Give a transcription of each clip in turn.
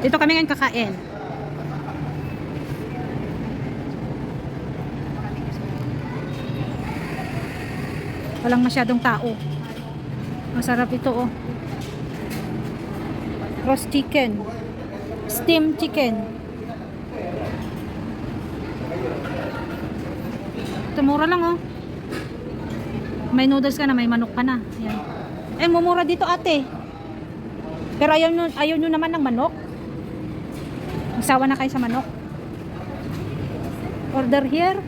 Dito kami ngayon kakain. Walang masyadong tao. Masarap ito oh. Roast chicken. Steam chicken. Ito mura lang oh. May noodles ka na, may manok ka na. Yan. Eh, mumura dito ate. Pero ayaw nyo, ayaw nyo naman ng manok. Magsawa na kayo sa manok. Order here.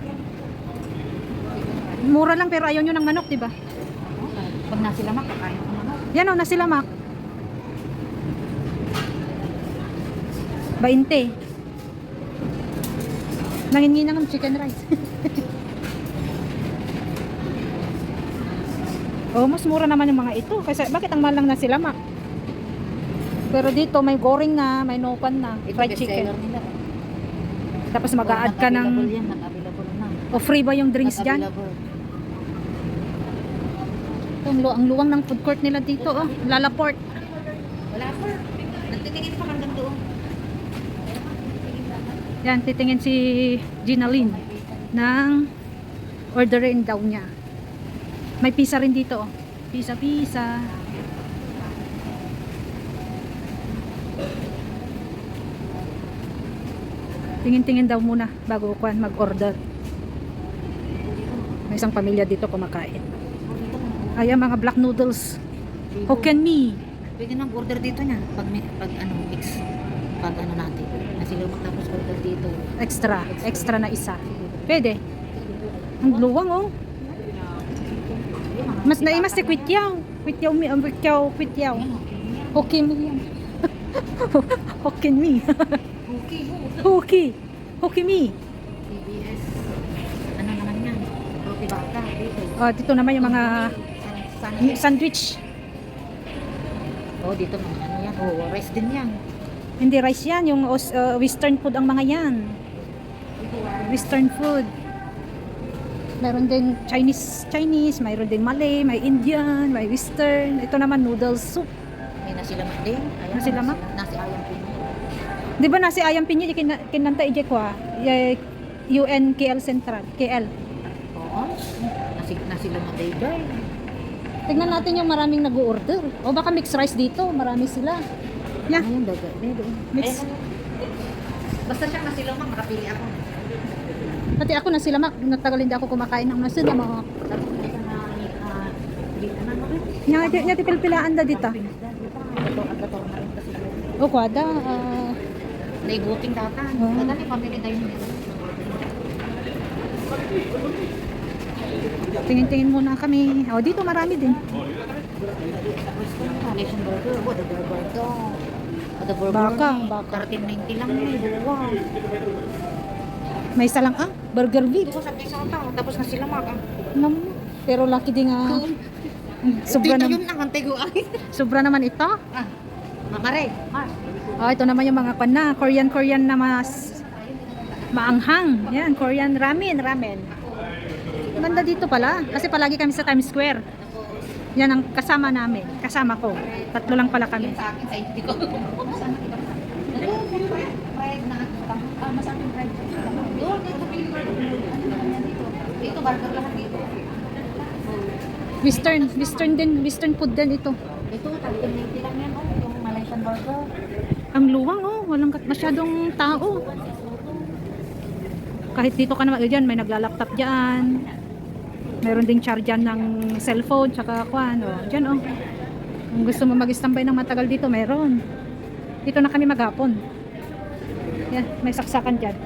Mura lang pero ayaw nyo ng manok, di ba? Pag nasilamak, kakain ko naman. Yan o, nasilamak. 20. Nangingi na ng chicken rice. oh, mas mura naman yung mga ito. Kasi bakit ang mahal lang na? Pero dito may goring na, may nopan na, fried chicken. Nila. Tapos mag-a-add ka ng yan, na. o free ba yung drinks dyan? Ito, ang, lu- ang luwang ng food court nila dito, oh. Lalaport. Wala pa. Nagtitingin pa hanggang doon. Yan, titingin si Gina Lynn ng orderin daw niya. May pizza rin dito. oh. Pizza, pizza. Tingin-tingin daw muna bago ko mag-order. May isang pamilya dito kumakain. Ayan, mga black noodles. Hokkien mee. Pwede nang order dito niya. Pag, may, pag ano, mix. Pag ano natin. Nasilamak tapos order dito. Extra. Extra na isa. Pwede. Ang luwang, oh. Mas naimas si Kwityaw. Kwityaw mi, Kwityaw, Kwityaw. Hokkien mi yan. Hokkien mi. Okay. Hoki. Hokkien mi. TBS. Ano naman yan? Roti baka. Dito. Oh, dito naman yung mga San, san, sandwich. oh, dito mga ano yan. Oh, rice din yan. Hindi rice yan, yung uh, western food ang mga yan. Western food. Meron din Chinese, Chinese, mayroon din Malay, may Indian, may Western. Ito naman noodle soup. May nasilamak din. Ayan, Nasilamak? Nasi ayam din. Di ba nasi ayam pinyo di kina- kinanta ije ko. Eh, UN KL Central, KL. Oo. Nasi, nasilamak din dyan. Tignan natin yung maraming nag-order. O baka mixed rice dito, marami sila. Yeah, Ayun, daga. Mix. Basta siya nasilamak, makapili ako. pati ako na sila mak, natagal hindi ako kumakain ng masila mga. Tapos may isa na, ah, di pilpilaan da dito. Ito, ang gato na rin kasi. O kwada, ah, Naibuting data. Oo. Data ni pamili tayo nito. tingin-tingin muna kami. O dito marami din. Nation burger. Oh, the burger to. Oh, the burger. Baka, ni. baka. 13.90 lang yun. Wow. May isa lang ah, burger ko sabi sa tao. Tapos nasilamak. ah. Nam, pero lucky din nga. Sobra, Dito nam, yun lang ang tigo ay. sobra naman ito. Ah, mamare. Ah. Oh, ito naman yung mga kwan na, Korean Korean na mas maanghang. Yan, Korean ramen, ramen. Banda dito pala, kasi palagi kami sa Times Square. Yan ang kasama namin, kasama ko. Tatlo lang pala kami. Sa akin, ay hindi ko. Ito. Fried ah, masarap yung fried. Doon, dito pili burger. Dito. Dito, burger lahat dito. Western, western din, western food din ito. Ito, 13.90 lang yan, oh. Yung Malaysian burger. Ang luwang oh, walang kat- masyadong tao. Kahit dito ka naman, dyan, may naglalaptop dyan. Meron ding charge dyan ng cellphone, tsaka kwan, oh. Dyan oh. Kung gusto mo mag-istambay ng matagal dito, meron. Dito na kami maghapon. Yan, may saksakan dyan.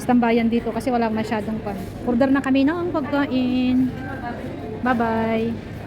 Stambayan dito kasi wala masyadong pan. Order na kami ng pagkain. Bye-bye.